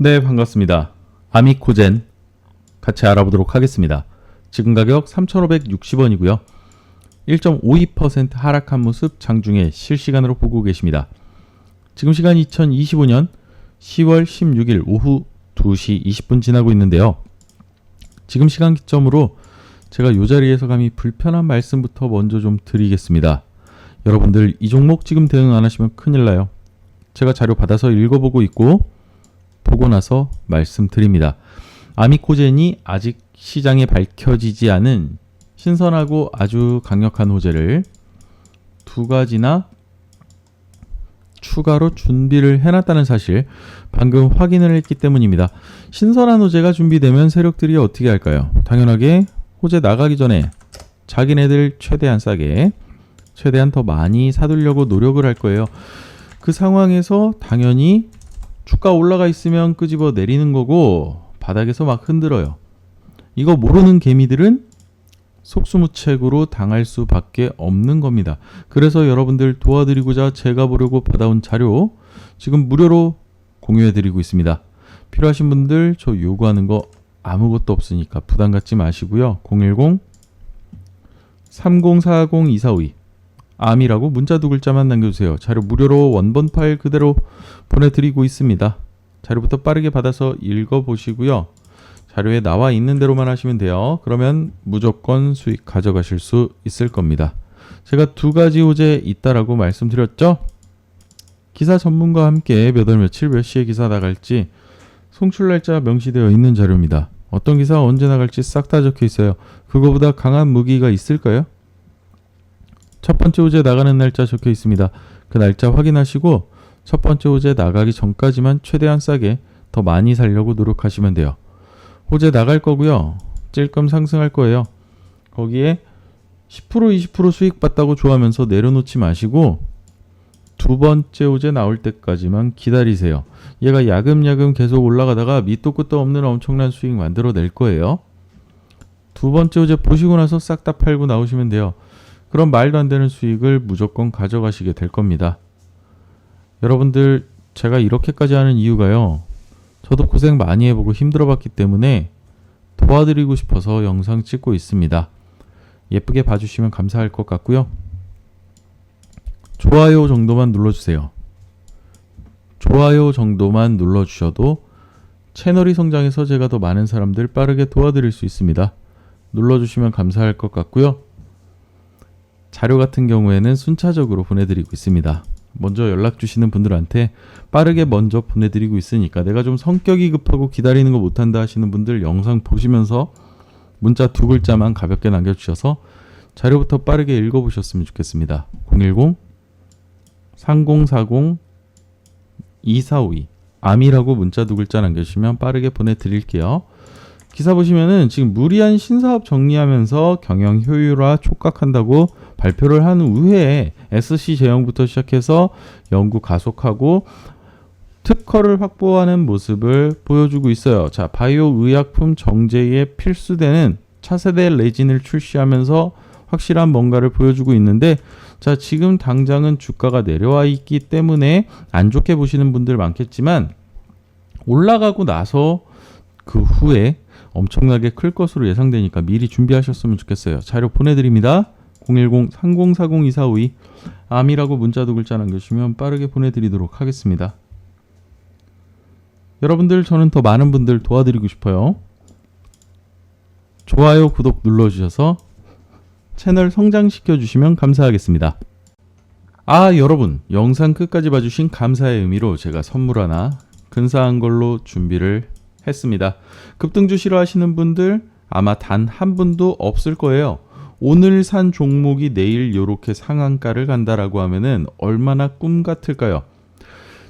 네, 반갑습니다. 아미코젠 같이 알아보도록 하겠습니다. 지금 가격 3,560원이고요. 1.52% 하락한 모습 장중에 실시간으로 보고 계십니다. 지금 시간 2025년 10월 16일 오후 2시 20분 지나고 있는데요. 지금 시간 기점으로 제가 이 자리에서 감히 불편한 말씀부터 먼저 좀 드리겠습니다. 여러분들 이 종목 지금 대응 안 하시면 큰일 나요. 제가 자료 받아서 읽어보고 있고 보고 나서 말씀드립니다. 아미코젠이 아직 시장에 밝혀지지 않은 신선하고 아주 강력한 호재를 두 가지나 추가로 준비를 해놨다는 사실 방금 확인을 했기 때문입니다. 신선한 호재가 준비되면 세력들이 어떻게 할까요? 당연하게 호재 나가기 전에 자기네들 최대한 싸게 최대한 더 많이 사두려고 노력을 할 거예요. 그 상황에서 당연히 주가 올라가 있으면 끄집어 내리는 거고 바닥에서 막 흔들어요. 이거 모르는 개미들은 속수무책으로 당할 수밖에 없는 겁니다. 그래서 여러분들 도와드리고자 제가 보려고 받아온 자료 지금 무료로 공유해드리고 있습니다. 필요하신 분들 저 요구하는 거 아무것도 없으니까 부담 갖지 마시고요. 010 3040 2452 암이라고 문자 두 글자만 남겨주세요. 자료 무료로 원본 파일 그대로 보내드리고 있습니다. 자료부터 빠르게 받아서 읽어보시고요. 자료에 나와 있는 대로만 하시면 돼요. 그러면 무조건 수익 가져가실 수 있을 겁니다. 제가 두 가지 호재 있다라고 말씀드렸죠? 기사 전문가와 함께 몇 월 며칠 몇 시에 기사 나갈지 송출 날짜 명시되어 있는 자료입니다. 어떤 기사 언제 나갈지 싹 다 적혀 있어요. 그거보다 강한 무기가 있을까요? 첫 번째 호재 나가는 날짜 적혀 있습니다. 그 날짜 확인하시고 첫 번째 호재 나가기 전까지만 최대한 싸게 더 많이 살려고 노력하시면 돼요. 호재 나갈 거고요. 찔끔 상승할 거예요. 거기에 10% 20% 수익 봤다고 좋아하면서 내려놓지 마시고 두 번째 호재 나올 때까지만 기다리세요. 얘가 야금야금 계속 올라가다가 밑도 끝도 없는 엄청난 수익 만들어 낼 거예요. 두 번째 호재 보시고 나서 싹 다 팔고 나오시면 돼요. 그럼 말도 안 되는 수익을 무조건 가져가시게 될 겁니다. 여러분들 제가 이렇게까지 하는 이유가요. 저도 고생 많이 해보고 힘들어 봤기 때문에 도와드리고 싶어서 영상 찍고 있습니다. 예쁘게 봐주시면 감사할 것 같고요. 좋아요 정도만 눌러주세요. 좋아요 정도만 눌러주셔도 채널이 성장해서 제가 더 많은 사람들 빠르게 도와드릴 수 있습니다. 눌러주시면 감사할 것 같고요. 자료 같은 경우에는 순차적으로 보내드리고 있습니다. 먼저 연락 주시는 분들한테 빠르게 먼저 보내드리고 있으니까 내가 좀 성격이 급하고 기다리는 거 못한다 하시는 분들 영상 보시면서 문자 두 글자만 가볍게 남겨주셔서 자료부터 빠르게 읽어보셨으면 좋겠습니다. 010 3040 2452 암이라고 문자 두 글자 남겨주시면 빠르게 보내드릴게요. 기사 보시면은 지금 무리한 신사업 정리하면서 경영 효율화 촉각한다고 발표를 한 후에 SC 제형부터 시작해서 연구 가속하고 특허를 확보하는 모습을 보여주고 있어요. 자, 바이오 의약품 정제에 필수되는 차세대 레진을 출시하면서 확실한 뭔가를 보여주고 있는데 자, 지금 당장은 주가가 내려와 있기 때문에 안 좋게 보시는 분들 많겠지만 올라가고 나서 그 후에 엄청나게 클 것으로 예상되니까 미리 준비하셨으면 좋겠어요. 자료 보내드립니다. 010-3040-2452 암이라고 문자 두 글자 남겨주시면 빠르게 보내드리도록 하겠습니다. 여러분들 저는 더 많은 분들 도와드리고 싶어요. 좋아요, 구독 눌러주셔서 채널 성장시켜 주시면 감사하겠습니다. 아 여러분 영상 끝까지 봐주신 감사의 의미로 제가 선물 하나 근사한 걸로 준비를 했습니다. 급등주 싫어하시는 분들 아마 단 한 분도 없을 거예요. 오늘 산 종목이 내일 요렇게 상한가를 간다라고 하면은 얼마나 꿈 같을까요?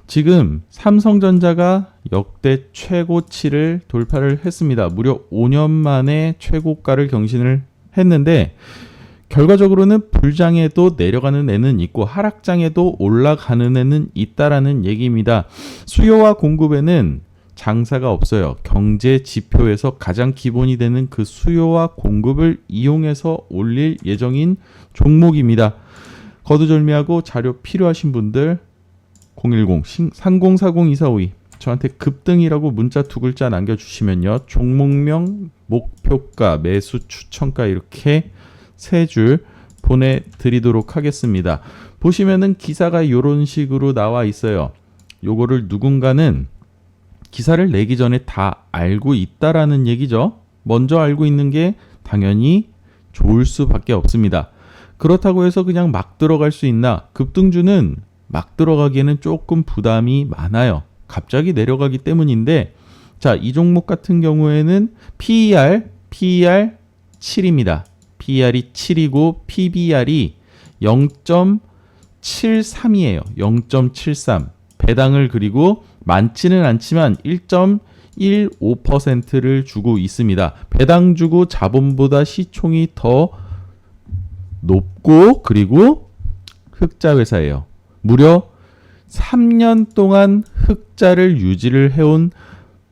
지금 삼성전자가 역대 최고치를 돌파를 했습니다. 무려 5년 만에 최고가를 경신을 했는데 결과적으로는 불장에도 내려가는 애는 있고 하락장에도 올라가는 애는 있다라는 얘기입니다. 수요와 공급에는 장사가 없어요. 경제 지표에서 가장 기본이 되는 그 수요와 공급을 이용해서 올릴 예정인 종목입니다. 거두절미하고 자료 필요하신 분들 010 3040 2452 저한테 급등이라고 문자 두 글자 남겨주시면요. 종목명, 목표가, 매수 추천가 이렇게 세 줄 보내드리도록 하겠습니다. 보시면은 기사가 이런 식으로 나와 있어요. 요거를 누군가는 기사를 내기 전에 다 알고 있다라는 얘기죠. 먼저 알고 있는 게 당연히 좋을 수밖에 없습니다. 그렇다고 해서 그냥 막 들어갈 수 있나? 급등주는 막 들어가기에는 조금 부담이 많아요. 갑자기 내려가기 때문인데, 자, 이 종목 같은 경우에는 PER, PER 7입니다. PER이 7이고, PBR이 0.73이에요. 0.73. 배당을 그리고 많지는 않지만 1.15%를 주고 있습니다. 배당 주고 자본보다 시총이 더 높고 그리고 흑자 회사예요. 무려 3년 동안 흑자를 유지를 해온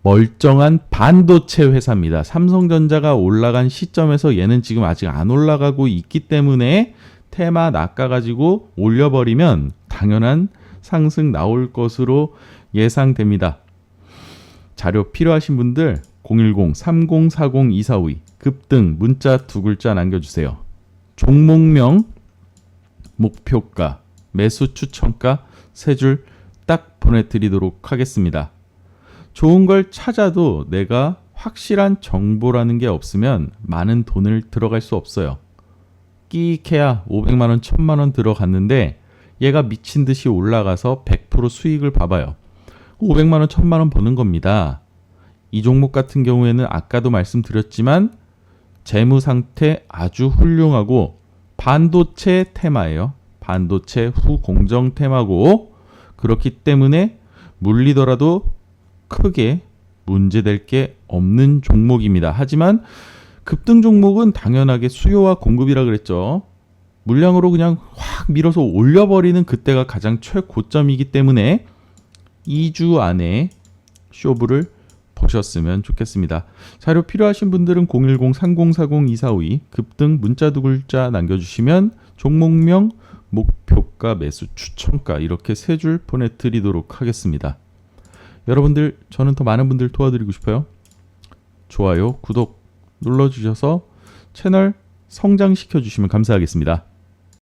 멀쩡한 반도체 회사입니다. 삼성전자가 올라간 시점에서 얘는 지금 아직 안 올라가고 있기 때문에 테마 낚아가지고 올려버리면 당연한 상승 나올 것으로 예상됩니다. 자료 필요하신 분들 010-3040-2452 급등 문자 두 글자 남겨주세요. 종목명, 목표가, 매수 추천가 세 줄 딱 보내드리도록 하겠습니다. 좋은 걸 찾아도 내가 확실한 정보라는 게 없으면 많은 돈을 들어갈 수 없어요. 끼익해야 500만 원, 1000만 원 들어갔는데 얘가 미친 듯이 올라가서 100% 수익을 봐봐요. 500만 원, 1000만 원 버는 겁니다. 이 종목 같은 경우에는 아까도 말씀드렸지만 재무 상태 아주 훌륭하고 반도체 테마예요. 반도체 후 공정 테마고 그렇기 때문에 물리더라도 크게 문제될 게 없는 종목입니다. 하지만 급등 종목은 당연하게 수요와 공급이라 그랬죠. 물량으로 그냥 확 밀어서 올려버리는 그때가 가장 최고점이기 때문에 2주 안에 쇼부를 보셨으면 좋겠습니다. 자료 필요하신 분들은 010-3040-2452 급등 문자 두 글자 남겨주시면 종목명, 목표가, 매수 추천가 이렇게 세 줄 보내드리도록 하겠습니다. 여러분들 저는 더 많은 분들 도와드리고 싶어요. 좋아요, 구독 눌러주셔서 채널 성장시켜 주시면 감사하겠습니다.